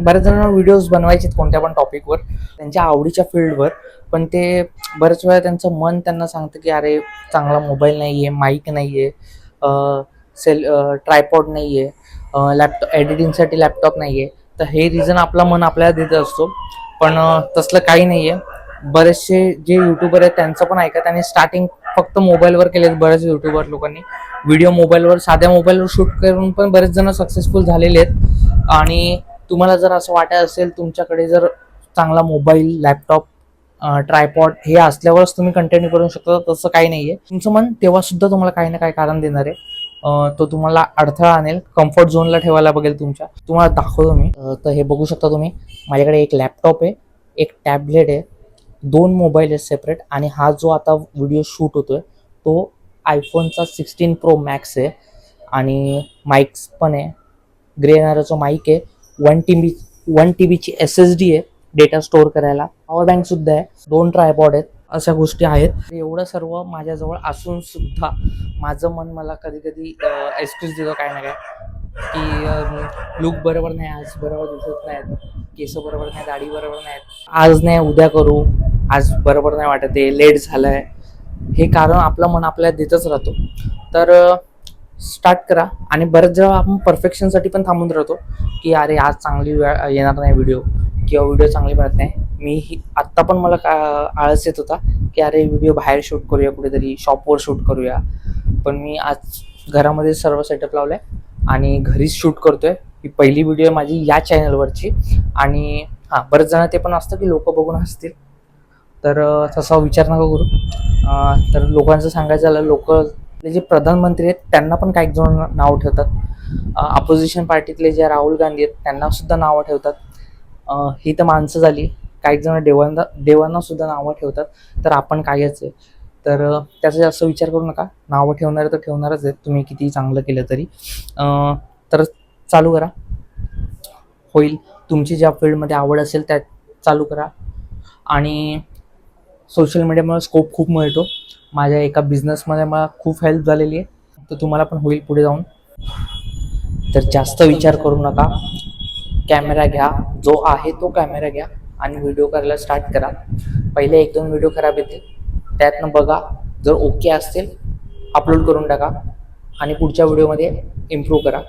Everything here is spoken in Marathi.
बऱ्याच जणांना व्हिडिओज बनवायचे कोणत्या पण टॉपिकवर त्यांच्या आवडीच्या फील्डवर पण ते बऱ्याच वेळा त्यांचं मन त्यांना सांगतं की अरे चांगला मोबाईल नाही आहे माईक नाही आहे सेल ट्रायपॉड नाही आहे लॅपटॉप एडिटिंगसाठी लॅपटॉप नाही आहे तर हे रिझन आपला मन आपल्याला देत असतो. पण तसलं काही नाही आहे बरेचसे जे युट्यूबर आहेत त्यांचं पण ऐका. त्यांनी स्टार्टिंग फक्त मोबाईलवर केले बरेच युट्यूबर लोकांनी. व्हिडिओ मोबाईलवर साध्या मोबाईलवर शूट करून पण बरेच जण सक्सेसफुल झालेले आहेत. आणि तुम्हाला जर असं वाटत असेल तुमच्याकडे जर चांगला मोबाईल लॅपटॉप ट्रायपॉड हे असल्यावरच तुम्ही कंटिन्यू करू शकता तसं काही नाही आहे तुमचं मन तेव्हा सुद्धा तुम्हाला काही ना काही कारण देणार आहे. तो तुम्हाला अडथळा आणेल. कम्फर्ट झोनला ठेवायला बघेल तुमच्या. तुम्हाला दाखवतो मी. तर हे बघू शकता तुम्ही. माझ्याकडे एक लॅपटॉप आहे एक टॅबलेट आहे. दोन मोबाईल आहेत सेपरेट आणि हा जो आता व्हिडिओ शूट होतोय तो आयफोनचा सिक्स्टीन प्रो मॅक्स आहे. आणि माईक्स पण आहे. ग्रे येणाराचा माईक आहे one T B one T बीची एस एस डी आहे डेटा स्टोअर करायला. पॉवर बँक सुद्धा आहे दोन ट्रायपॉड आहेत अशा गोष्टी आहेत. एवढं सर्व माझ्याजवळ असून सुद्धा माझं मन मला कधी कधी एक्सक्यूज देतो काय ना काय की लुक बरोबर नाही आज बरोबर दिसत नाहीत. केस बरोबर नाही दाढी बरोबर नाहीत. आज नाही उद्या करू. आज बरोबर नाही वाटत आहे लेट झालं आहे हे कारण आपलं मन आपल्याला देतच राहतो. तर स्टार्ट करा. आणि बरेच जेव्हा आपण परफेक्शनसाठी पण थांबून राहतो की अरे आज चांगली वेळ येणार नाही व्हिडिओ किंवा व्हिडिओ चांगली मिळत नाही. मी ही आत्ता पण मला का आळस येत होता की अरे व्हिडिओ बाहेर शूट करूया कुठेतरी शॉपवर शूट करूया. पण मी आज घरामध्ये सर्व सेटअप लावलं आहे आणि घरीच शूट करतोय. ही पहिली व्हिडिओ माझी या चॅनलवरची आणि हां बरेच जण ते पण असतं की लोक बघून हसतील. तर तसा विचार नका करू. तर लोकांचं सांगायचं झालं लोक जे प्रधानमंत्री आहेत त्यांना पण काही जण नाव ठेवतात. अपोजिशन पार्टीतले जे राहुल गांधी आहेत त्यांना सुद्धा नावं ठेवतात. ही तर माणसं झाली. काही जण देवांना देवांना सुद्धा नावं ठेवतात. तर आपण कायच आहे तर त्याचा जास्त विचार करू नका. नावं ठेवणारे तर ठेवणारच आहेत. तुम्ही किती चांगलं केलं तरी. तर चालू करा. होईल. तुमची ज्या फील्डमध्ये आवड असेल त्यात चालू करा. आणि सोशल मीडियामुळे स्कोप खूप मिळतो. माझ्या एका बिझनेसमध्ये मला खूप हेल्प झालेली आहे. तर तुम्हाला पण होईल पुढे जाऊन. तर जास्त विचार करू नका. कॅमेरा घ्या. जो आहे तो कॅमेरा घ्या आणि व्हिडिओ करायला स्टार्ट करा. पहिले एक दोन व्हिडिओ खराब येतील. त्यातनं बघा. जर ओके असतील अपलोड करून टाका. आणि पुढच्या व्हिडिओमध्ये इम्प्रूव्ह करा.